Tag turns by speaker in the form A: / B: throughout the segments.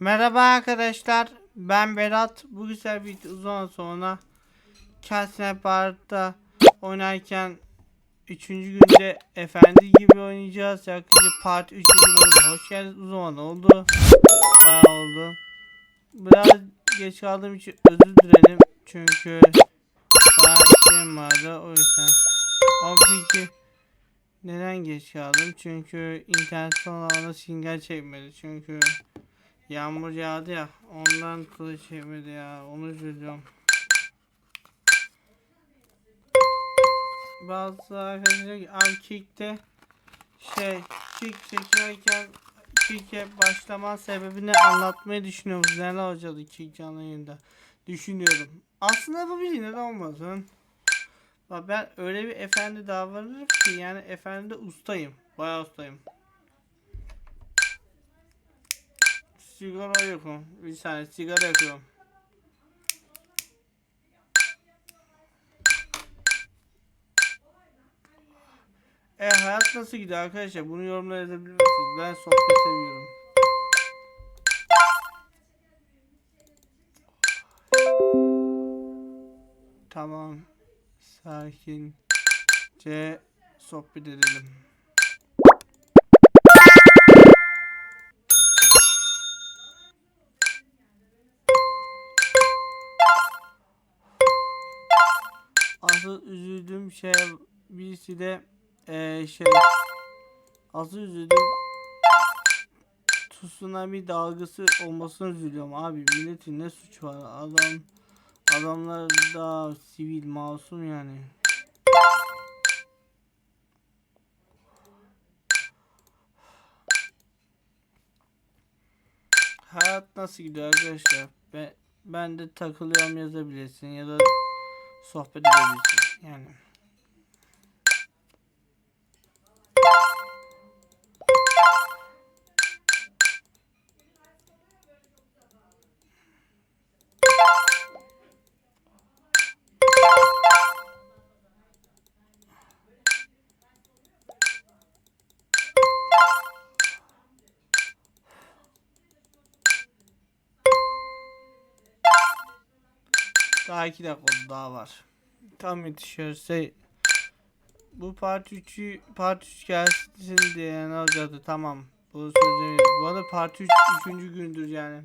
A: Merhaba arkadaşlar. Ben Berat. Bu güzel bir uzun sonra Castle Park'ta oynarken 3. günde efendi gibi oynayacağız. Yaklaşık part 3. bölümde. Hoş geldiniz. Uzun oldu. Bayağı oldu. Biraz geç kaldığım için özür dilerim. Çünkü bayağı işlerim vardı. O yüzden. Ama peki neden geç kaldım? Çünkü internet sonunda sinyal çekmedi. Çünkü Yağmur yağdı ya ondan kılıç çekmedi ya onu üzülüyorum. Bazı arkadaşlar abi kickte şey kick çekerken kick'e başlama sebebini anlatmayı düşünüyorum. Neler olacaktı kick canlı yayında düşünüyorum. Aslında bu bir neden olmasın. Bak ben öyle bir efendi davranırım ki yani efendi ustayım. Bayağı ustayım. Sigara yakıyorum. Bir saniye sigara yakıyorum. E hayat nasıl gidiyor arkadaşlar? Bunu yorumlara yazabilir misiniz? Ben sohbet seviyorum. Tamam. Sakince sohbet edelim. Asıl üzüldüğüm şey birisi de eee şey asıl üzüldüğüm tsunami dalgası olmasını üzülüyorum abi. Milletin ne suçu var? Adam adamlar da sivil masum yani. Hayat nasıl gidiyor arkadaşlar? Ben, ben de takılıyorum yazabilirsin ya da sohbet edebilirsin. Yani. Daha iki dakika daha var. Tam yetişiyorsa bu part 3'ü part 3 gelsin diye ne olacaktı tamam. Bu sözleri bu arada part 3 3. gündür yani.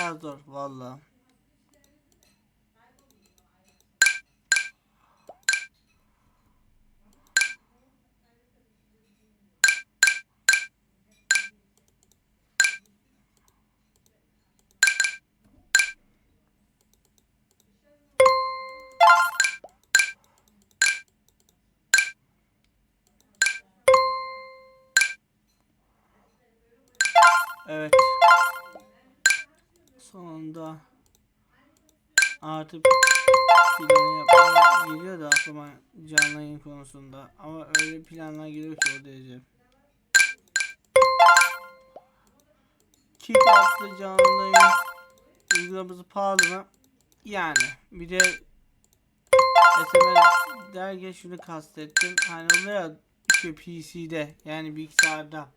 A: Ha zor valla. Evet. Sonunda artık plan yapmaya geliyor da aklıma canlı yayın konusunda. Ama öyle planlar geliyor ki o derece. Kick attı canlı yayın uygulaması pahalı mı? Yani bir de SMS derken şunu kastettim. Hani oluyor ya işte PC'de yani bilgisayarda.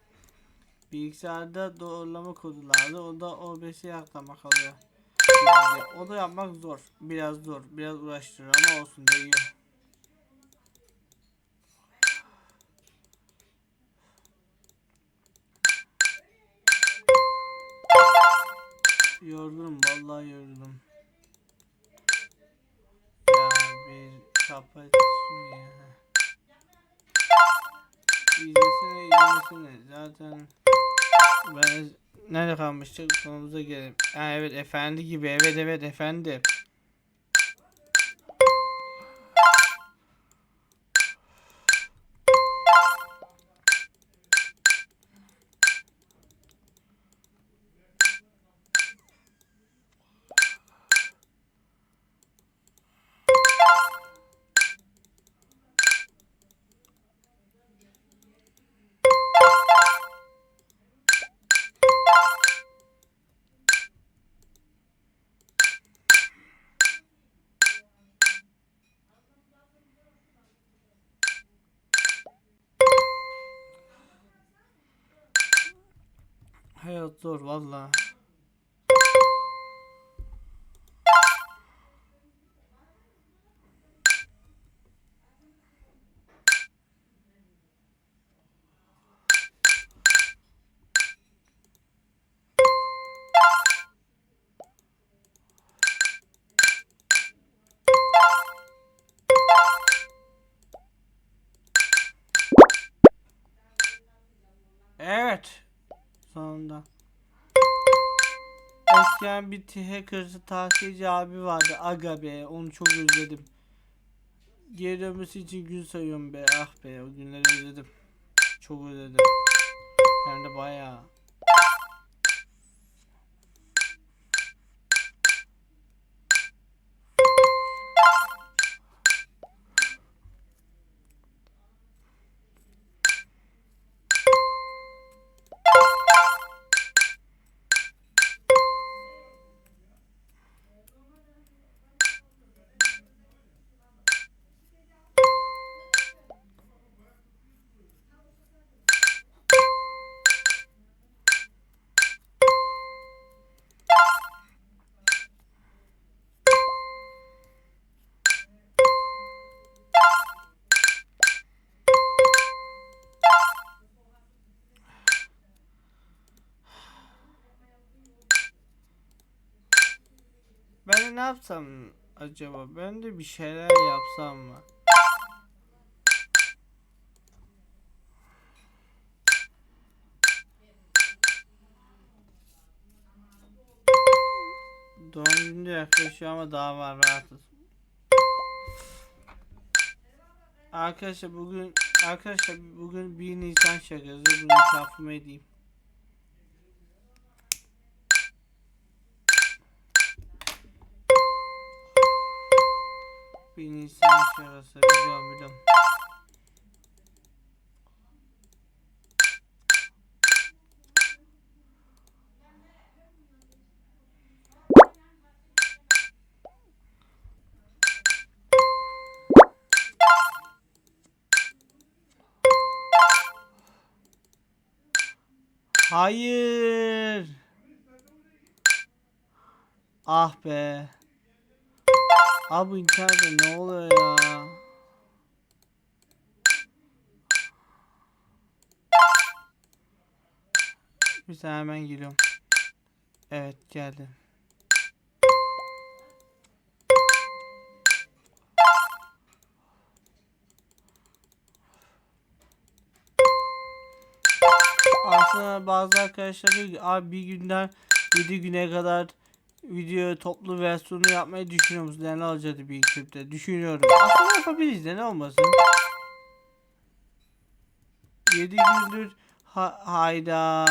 A: Bilgisayarda doğrulama kodularda o da OBS'ye yaklamak oluyor. Şimdi o da yapmak zor. Biraz zor. Biraz uğraştırıyor ama olsun değiyor. Yorgunum vallahi yorgunum. Ya bir kapat şunu ya. İzlesene izlesene zaten ben nerede kalmıştık konumuza gelelim. Ha evet efendi gibi evet evet efendi. Hayat zor valla. Evet. Sonunda. Eskiden bir hacker'sı tahsilci abi vardı. Aga be onu çok özledim. Geri dönmesi için gün sayıyorum be. Ah be o günleri özledim. Çok özledim. Hem de bayağı. Ne yapsam acaba? Ben de bir şeyler yapsam mı? Doğum günü yaklaşıyor ama daha var rahatız. Arkadaşlar bugün arkadaşlar bugün 1 Nisan şakası bunu itirafımı edeyim. Bir Nisan şakası biliyorum biliyorum. Hayır. Ah be. Abi internette ne oluyor ya? Bir saniye hemen geliyorum. Evet geldim. Aslında bazı arkadaşlar diyor ki abi bir günden 7 güne kadar video toplu versiyonu yapmayı düşünüyor musun? Yani ne olacaktı bir klipte? Düşünüyorum. Aslında yapabiliriz de ne olmasın? 7 gündür ha hayda.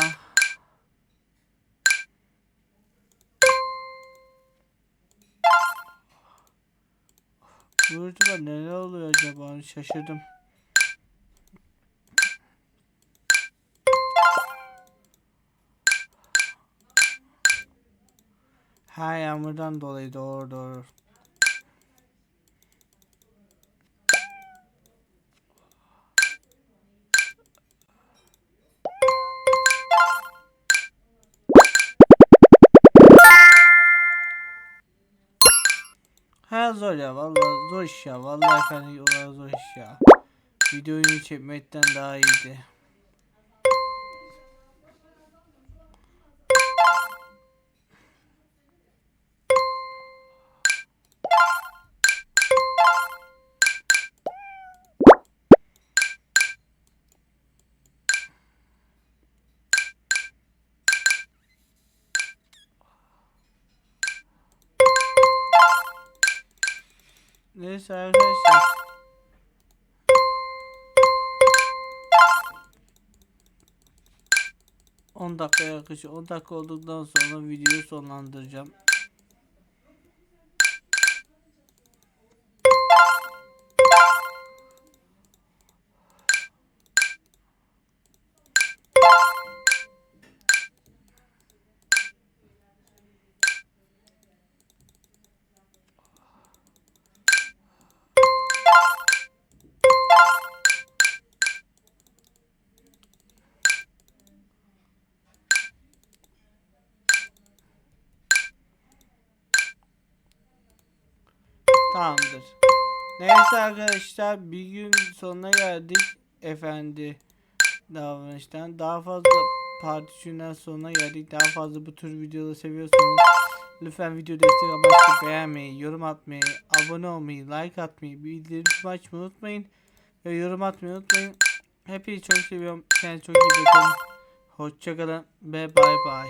A: Bu neler oluyor acaba? Şaşırdım. Ha yağmurdan dolayı doğru doğru. Ha zor ya vallahi zor iş ya vallahi efendim zor iş ya. Videoyu çekmekten daha iyiydi. Neyse arkadaşlar. On dakika yaklaşık. 10 dakika olduktan sonra videoyu sonlandıracağım. Tamamdır. Neyse arkadaşlar bir gün sonuna geldik efendi davranıştan. Daha fazla partişinden sonuna geldik. Daha fazla bu tür videoları seviyorsanız lütfen video destek amaçlı beğenmeyi, yorum atmayı, abone olmayı, like atmayı, bildirim açmayı unutmayın. Ve yorum atmayı unutmayın. Hepinizi çok seviyorum. Kendinize çok iyi bakın. Hoşçakalın ve bay bay.